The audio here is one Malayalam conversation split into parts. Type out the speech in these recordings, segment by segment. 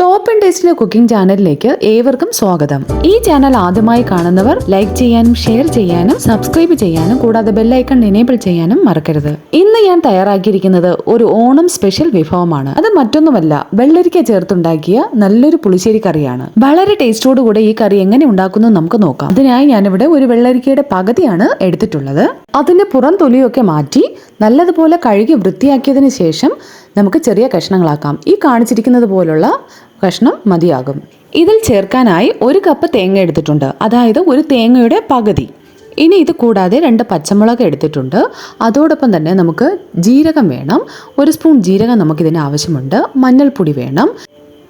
ടോപ്പ് ആൻഡ് ടേസ്റ്റിലെ കുക്കിംഗ് ചാനലിലേക്ക് ഏവർക്കും സ്വാഗതം. ഈ ചാനൽ ആദ്യമായി കാണുന്നവർ ലൈക്ക് ചെയ്യാനും ഷെയർ ചെയ്യാനും സബ്സ്ക്രൈബ് ചെയ്യാനും കൂടാതെ ബെല്ലൈക്കൺ എനേബിൾ ചെയ്യാനും മറക്കരുത്. ഇന്ന് ഞാൻ തയ്യാറാക്കിയിരിക്കുന്നത് ഒരു ഓണം സ്പെഷ്യൽ വിഭവമാണ്. അത് മറ്റൊന്നുമല്ല വെള്ളരിക്ക ചേർത്തുണ്ടാക്കിയ നല്ലൊരു പുളിശ്ശേരി കറിയാണ്. വളരെ ടേസ്റ്റോട് കൂടെ ഈ കറി എങ്ങനെ ഉണ്ടാക്കുന്നു നമുക്ക് നോക്കാം. അതിനായി ഞാനിവിടെ ഒരു വെള്ളരിക്കയുടെ പകുതിയാണ് എടുത്തിട്ടുള്ളത്. അതിന്റെ പുറം തൊലിയൊക്കെ മാറ്റി നല്ലതുപോലെ കഴുകി വൃത്തിയാക്കിയതിനു ശേഷം നമുക്ക് ചെറിയ കഷ്ണങ്ങളാക്കാം. ഈ കാണിച്ചിരിക്കുന്നത് പോലുള്ള കഷ്ണം മതിയാകും. ഇതിൽ ചേർക്കാനായി ഒരു കപ്പ് തേങ്ങ എടുത്തിട്ടുണ്ട്. അതായത് ഒരു തേങ്ങയുടെ പകുതി. ഇനി ഇത് കൂടാതെ രണ്ട് പച്ചമുളക് എടുത്തിട്ടുണ്ട്. അതോടൊപ്പം തന്നെ നമുക്ക് ജീരകം വേണം. ഒരു സ്പൂൺ ജീരകം നമുക്കിതിന് ആവശ്യമുണ്ട്. മഞ്ഞൾപ്പൊടി വേണം.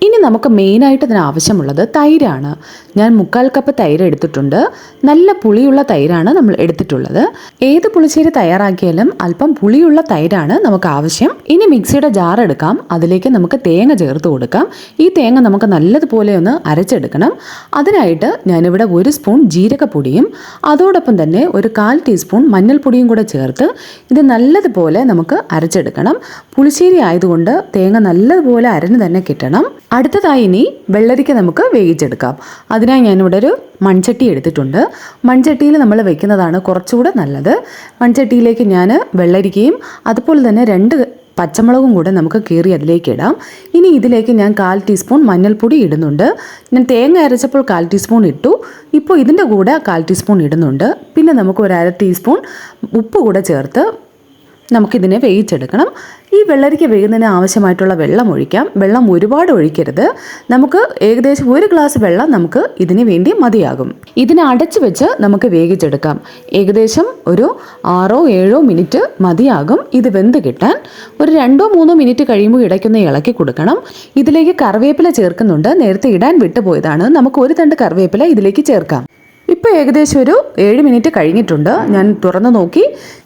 ഇനി നമുക്ക് മെയിനായിട്ട് ഇതിന് ആവശ്യമുള്ളത് തൈരാണ്. ഞാൻ മുക്കാൽ കപ്പ് തൈര് എടുത്തിട്ടുണ്ട്. നല്ല പുളിയുള്ള തൈരാണ് നമ്മൾ എടുത്തിട്ടുള്ളത്. ഏത് പുളിശ്ശേരി തയ്യാറാക്കിയാലും അല്പം പുളിയുള്ള തൈരാണ് നമുക്ക് ആവശ്യം. ഇനി മിക്സിയുടെ ജാർ എടുക്കാം. അതിലേക്ക് നമുക്ക് തേങ്ങ ചേർത്ത് കൊടുക്കാം. ഈ തേങ്ങ നമുക്ക് നല്ലതുപോലെ ഒന്ന് അരച്ചെടുക്കണം. അതിനായിട്ട് ഞാനിവിടെ ഒരു സ്പൂൺ ജീരകപ്പൊടിയും അതോടൊപ്പം തന്നെ ഒരു കാൽ ടീസ്പൂൺ മഞ്ഞൾപ്പൊടിയും കൂടെ ചേർത്ത് ഇത് നല്ലതുപോലെ നമുക്ക് അരച്ചെടുക്കണം. പുളിശ്ശേരി ആയതുകൊണ്ട് തേങ്ങ നല്ലതുപോലെ അരഞ്ഞു തന്നെ കിട്ടണം. അടുത്തതായി ഇനി വെള്ളരിക്ക നമുക്ക് വേവിച്ചെടുക്കാം. അതിനായി ഞാനിവിടെ ഒരു മൺചട്ടി എടുത്തിട്ടുണ്ട്. മൺചട്ടിയിൽ നമ്മൾ വെക്കുന്നതാണ് കുറച്ചുകൂടെ നല്ലത്. മൺചട്ടിയിലേക്ക് ഞാൻ വെള്ളരിക്കയും അതുപോലെ തന്നെ രണ്ട് പച്ചമുളകും കൂടെ നമുക്ക് കീറി അതിലേക്ക് ഇടാം. ഇനി ഇതിലേക്ക് ഞാൻ കാൽ ടീസ്പൂൺ മഞ്ഞൾപ്പൊടി ഇടുന്നുണ്ട്. ഞാൻ തേങ്ങ അരച്ചപ്പോൾ കാൽ ടീസ്പൂൺ ഇട്ടു. ഇപ്പോൾ ഇതിന്റെ കൂടെ കാൽ ടീസ്പൂൺ ഇടുന്നുണ്ട്. പിന്നെ നമുക്ക് ഒരു അര ടീസ്പൂൺ ഉപ്പ് കൂടെ ചേർത്ത് നമുക്കിതിനെ വേവിച്ചെടുക്കണം ഈ വെള്ളരിക്ക വേകുന്നതിന് ആവശ്യമായിട്ടുള്ള വെള്ളം ഒഴിക്കാം. വെള്ളം ഒരുപാട് ഒഴിക്കരുത്. നമുക്ക് ഏകദേശം ഒരു ഗ്ലാസ് വെള്ളം നമുക്ക് ഇതിന് വേണ്ടി മതിയാകും. ഇതിനെ അടച്ചു വെച്ച് നമുക്ക് വേവിച്ചെടുക്കാം. ഏകദേശം ഒരു ആറോ ഏഴോ മിനിറ്റ് മതിയാകും ഇത് വെന്ത് കിട്ടാൻ. ഒരു രണ്ടോ മൂന്നോ മിനിറ്റ് കഴിയുമ്പോൾ ഇടയ്ക്കൊന്ന് ഇളക്കി കൊടുക്കണം. ഇതിലേക്ക് കറിവേപ്പില ചേർക്കുന്നുണ്ട്. നേരത്തെ ഇടാൻ വിട്ടുപോയതാണ്. നമുക്ക് ഒരു തണ്ട് കറിവേപ്പില ഇതിലേക്ക് ചേർക്കാം. ഇപ്പോൾ ഏകദേശം ഒരു ഏഴ് മിനിറ്റ് കഴിഞ്ഞിട്ടുണ്ട്. ഞാൻ തുറന്നു നോക്കി.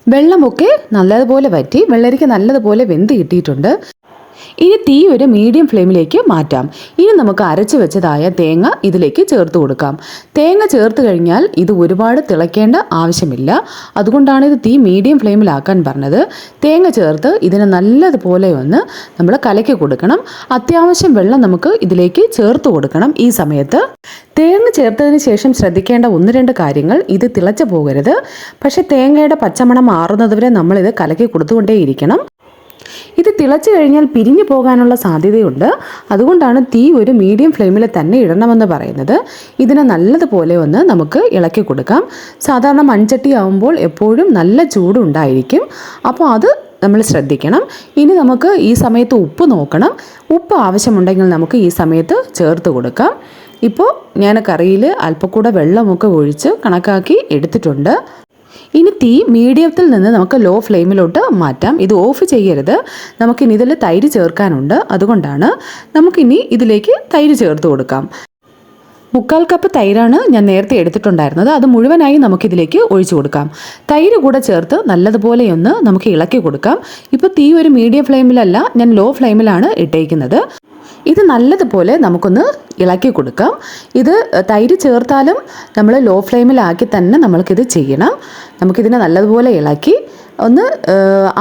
വെള്ളമൊക്കെ നല്ലതുപോലെ വറ്റി. വെള്ളരിക്ക നല്ലതുപോലെ വെന്ത് കിട്ടിയിട്ടുണ്ട്. ഇനി തീ ഒരു മീഡിയം ഫ്ലെയിമിലേക്ക് മാറ്റാം. ഇനി നമുക്ക് അരച്ചു വെച്ചതായ തേങ്ങ ഇതിലേക്ക് ചേർത്ത് കൊടുക്കാം. തേങ്ങ ചേർത്ത് കഴിഞ്ഞാൽ ഇത് ഒരുപാട് തിളയ്ക്കേണ്ട ആവശ്യമില്ല. അതുകൊണ്ടാണ് ഇത് തീ മീഡിയം ഫ്ലെയിമിലാക്കാൻ പറഞ്ഞത്. തേങ്ങ ചേർത്ത് ഇതിനെ നല്ലതുപോലെ ഒന്ന് നമ്മൾ കലക്കി കൊടുക്കണം. അത്യാവശ്യം വെള്ളം നമുക്ക് ഇതിലേക്ക് ചേർത്ത് കൊടുക്കണം ഈ സമയത്ത്. തേങ്ങ ചേർത്തതിന് ശേഷം ശ്രദ്ധിക്കേണ്ട ഒന്ന് രണ്ട് കാര്യങ്ങൾ. ഇത് തിളച്ചു പോകരുത്. പക്ഷേ തേങ്ങയുടെ പച്ചമണം മാറുന്നതുവരെ നമ്മളിത് കലക്കി കൊടുത്തുകൊണ്ടേയിരിക്കണം. ഇത് തിളച്ചു കഴിഞ്ഞാൽ പിരിഞ്ഞു പോകാനുള്ള സാധ്യതയുണ്ട്. അതുകൊണ്ടാണ് തീ ഒരു മീഡിയം ഫ്ലെയിമിൽ തന്നെ ഇടണമെന്ന് പറയുന്നത്. ഇതിനെ നല്ലതുപോലെ ഒന്ന് നമുക്ക് ഇളക്കി കൊടുക്കാം. സാധാരണ മൺചട്ടി ആവുമ്പോൾ എപ്പോഴും നല്ല ചൂടുണ്ടായിരിക്കും അപ്പോൾ അത് നമ്മൾ ശ്രദ്ധിക്കണം. ഇനി നമുക്ക് ഈ സമയത്ത് ഉപ്പ് നോക്കണം. ഉപ്പ് ആവശ്യമുണ്ടെങ്കിൽ നമുക്ക് ഈ സമയത്ത് ചേർത്ത് കൊടുക്കാം. ഇപ്പോൾ ഞാൻ കറിയിൽ അല്പക്കൂടെ വെള്ളമൊക്കെ ഒഴിച്ച് കണക്കാക്കി എടുത്തിട്ടുണ്ട്. ഇനി തീ മീഡിയത്തിൽ നിന്ന് നമുക്ക് ലോ ഫ്ലെയിമിലോട്ട് മാറ്റാം. ഇത് ഓഫ് ചെയ്യരുത്. നമുക്കിനി ഇതിൽ തൈര് ചേർക്കാനുണ്ട്. അതുകൊണ്ടാണ് നമുക്കിനി ഇതിലേക്ക് തൈര് ചേർത്ത് കൊടുക്കാം. മുക്കാൽ കപ്പ് തൈരാണ് ഞാൻ നേരത്തെ എടുത്തിട്ടുണ്ടായിരുന്നത്. അത് മുഴുവനായി നമുക്കിതിലേക്ക് ഒഴിച്ചു കൊടുക്കാം. തൈര് കൂടെ ചേർത്ത് നല്ലതുപോലെ ഒന്ന് നമുക്ക് ഇളക്കി കൊടുക്കാം. ഇപ്പോൾ തീ ഒരു മീഡിയം ഫ്ലെയിമിലല്ല ഞാൻ ലോ ഫ്ലെയിമിലാണ് ഇട്ടേക്കുന്നത്. ഇത് നല്ലതുപോലെ നമുക്കൊന്ന് ഇളക്കി കൊടുക്കാം. ഇത് തൈര് ചേർത്താലും നമ്മൾ ലോ ഫ്ലെയിമിലാക്കി തന്നെ നമ്മൾക്കിത് ചെയ്യണം. നമുക്കിതിനെ നല്ലതുപോലെ ഇളക്കി ഒന്ന്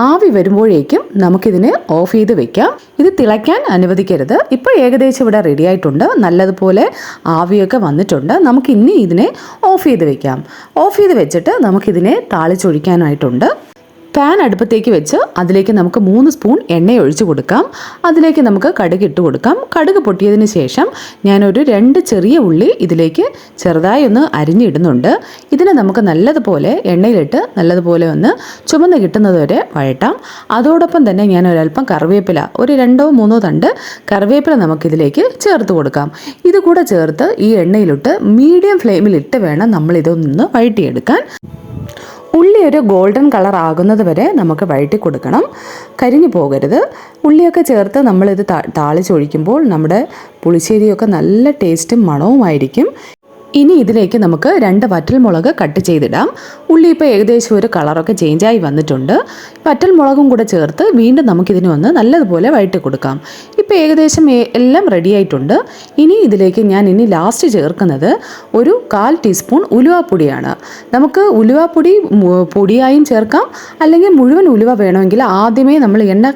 ആവി വരുമ്പോഴേക്കും നമുക്കിതിനെ ഓഫ് ചെയ്ത് വെക്കാം. ഇത് തിളയ്ക്കാൻ അനുവദിക്കരുത്. ഇപ്പോൾ ഏകദേശം ഇവിടെ റെഡി ആയിട്ടുണ്ട്. നല്ലതുപോലെ ആവിയൊക്കെ വന്നിട്ടുണ്ട്. നമുക്കിനി ഇതിനെ ഓഫ് ചെയ്ത് വെക്കാം. ഓഫ് ചെയ്ത് വെച്ചിട്ട് നമുക്കിതിനെ താളിച്ചൊഴിക്കാനായിട്ടുണ്ട്. പാൻ അടുപ്പത്തേക്ക് വെച്ച് അതിലേക്ക് നമുക്ക് മൂന്ന് സ്പൂൺ എണ്ണ ഒഴിച്ചു കൊടുക്കാം. അതിലേക്ക് നമുക്ക് കടുക് ഇട്ട് കൊടുക്കാം. കടുക് പൊട്ടിയതിന് ശേഷം ഞാനൊരു രണ്ട് ചെറിയ ഉള്ളി ഇതിലേക്ക് ചെറുതായി ഒന്ന് അരിഞ്ഞിടുന്നുണ്ട്. ഇതിനെ നമുക്ക് നല്ലതുപോലെ എണ്ണയിലിട്ട് നല്ലതുപോലെ ഒന്ന് ചുമന്ന് കിട്ടുന്നത് വരെ വഴട്ടാം അതോടൊപ്പം തന്നെ ഞാൻ ഒരല്പം കറിവേപ്പില ഒരു രണ്ടോ മൂന്നോ തണ്ട് കറിവേപ്പില നമുക്കിതിലേക്ക് ചേർത്ത് കൊടുക്കാം. ഇത് കൂടെ ചേർത്ത് ഈ എണ്ണയിലിട്ട് മീഡിയം ഫ്ലെയിമിലിട്ട് വേണം നമ്മൾ ഇതൊന്ന് വഴട്ടിയെടുക്കാൻ ഉള്ളി ഒരു ഗോൾഡൻ കളർ ആകുന്നത് വരെ നമുക്ക് വഴറ്റി കൊടുക്കണം. കരിഞ്ഞു പോകരുത്. ഉള്ളിയൊക്കെ ചേർത്ത് നമ്മളിത് താളിച്ചൊഴിക്കുമ്പോൾ നമ്മുടെ പുളിശ്ശേരിയൊക്കെ നല്ല ടേസ്റ്റും മണവുമായിരിക്കും. ഇനി ഇതിലേക്ക് നമുക്ക് രണ്ട് വറ്റൽമുളക് കട്ട് ചെയ്തിടാം. ഉള്ളി ഇപ്പോൾ ഏകദേശം ഒരു കളറൊക്കെ ചേഞ്ചായി വന്നിട്ടുണ്ട്. വറ്റൽമുളകും കൂടെ ചേർത്ത് വീണ്ടും നമുക്കിതിനെ ഒന്ന് നല്ലതുപോലെ വഴറ്റി കൊടുക്കാം. ഇപ്പോൾ ഏകദേശം എല്ലാം റെഡി ആയിട്ടുണ്ട്. ഇനി ഇതിലേക്ക് ഞാൻ ഇനി ലാസ്റ്റ് ചേർക്കുന്നത് ഒരു കാൽ ടീസ്പൂൺ ഉലുവാപ്പൊടിയാണ്. നമുക്ക് ഉലുവാപ്പൊടി പൊടിയായും ചേർക്കാം. അല്ലെങ്കിൽ മുഴുവൻ ഉലുവ വേണമെങ്കിൽ ആദ്യമേ നമ്മൾ എണ്ണ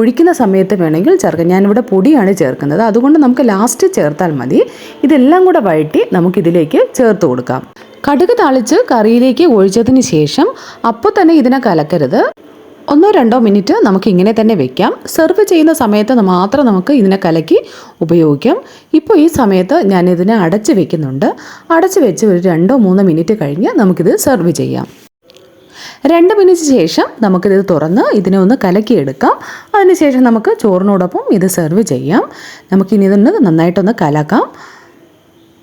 ഒഴിക്കുന്ന സമയത്ത് വേണമെങ്കിൽ ചേർക്കാം. ഞാനിവിടെ പൊടിയാണ് ചേർക്കുന്നത്. അതുകൊണ്ട് നമുക്ക് ലാസ്റ്റ് ചേർത്താൽ മതി. ഇതെല്ലാം കൂടെ വഴറ്റി നമുക്കിതിലേക്ക് ചേർത്ത് കൊടുക്കാം. കടുക് താളിച്ച് കറിയിലേക്ക് ഒഴിച്ചതിന് ശേഷം അപ്പോൾ തന്നെ ഇതിനെ കലക്കരുത്. ഒന്നോ രണ്ടോ മിനിറ്റ് നമുക്ക് ഇങ്ങനെ തന്നെ വെക്കാം. സെർവ് ചെയ്യുന്ന സമയത്ത് മാത്രം നമുക്ക് ഇതിനെ കലക്കി ഉപയോഗിക്കാം. ഇപ്പോൾ ഈ സമയത്ത് ഞാൻ ഇതിനെ അടച്ച് വെക്കുന്നുണ്ട്. അടച്ച് വെച്ച് ഒരു രണ്ടോ മൂന്നോ മിനിറ്റ് കഴിഞ്ഞ് നമുക്കിത് സെർവ് ചെയ്യാം. രണ്ട് മിനിറ്റ് ശേഷം നമുക്കിത് തുറന്ന് ഇതിനെ ഒന്ന് കലക്കിയെടുക്കാം. അതിനുശേഷം നമുക്ക് ചോറിനോടൊപ്പം ഇത് സെർവ് ചെയ്യാം. നമുക്കിനി ഇതൊന്ന് നന്നായിട്ടൊന്ന് കലക്കാം.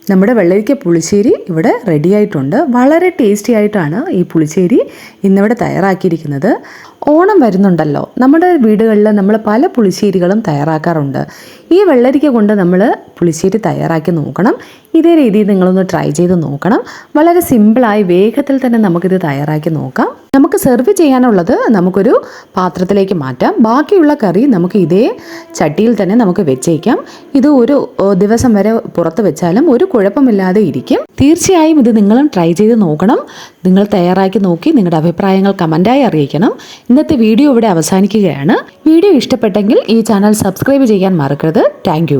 നമ്മുടെ വെള്ളരിക്ക പുളിശ്ശേരി ഇവിടെ റെഡി ആയിട്ടുണ്ട്. വളരെ ടേസ്റ്റി ആയിട്ടാണ് ഈ പുളിശ്ശേരി ഇന്നിവിടെ തയ്യാറാക്കിയിരിക്കുന്നത്. ഓണം വരുന്നുണ്ടല്ലോ. നമ്മുടെ വീടുകളിൽ നമ്മൾ പല പുളിശ്ശേരികളും തയ്യാറാക്കാറുണ്ട്. ഈ വെള്ളരിക്ക കൊണ്ട് നമ്മൾ പുളിശ്ശേരി തയ്യാറാക്കി നോക്കണം. ഇതേ രീതിയിൽ നിങ്ങളൊന്ന് ട്രൈ ചെയ്ത് നോക്കണം. വളരെ സിമ്പിളായി വേഗത്തിൽ തന്നെ നമുക്കിത് തയ്യാറാക്കി നോക്കാം. നമുക്ക് സെർവ് ചെയ്യാനുള്ളത് നമുക്കൊരു പാത്രത്തിലേക്ക് മാറ്റാം. ബാക്കിയുള്ള കറി നമുക്ക് ഇതേ ചട്ടിയിൽ തന്നെ നമുക്ക് വെച്ചേക്കാം. ഇത് ഒരു ദിവസം വരെ പുറത്ത് വെച്ചാലും ഒരു കുഴപ്പമില്ലാതെ ഇരിക്കും. തീർച്ചയായും ഇത് നിങ്ങളും ട്രൈ ചെയ്ത് നോക്കണം. നിങ്ങൾ തയ്യാറാക്കി നോക്കി നിങ്ങളുടെ അഭിപ്രായങ്ങൾ കമന്റായി അറിയിക്കണം. ഇന്നത്തെ വീഡിയോ ഇവിടെ അവസാനിക്കുകയാണ്. വീഡിയോ ഇഷ്ടപ്പെട്ടെങ്കിൽ ഈ ചാനൽ സബ്സ്ക്രൈബ് ചെയ്യാൻ മറക്കരുത്. താങ്ക്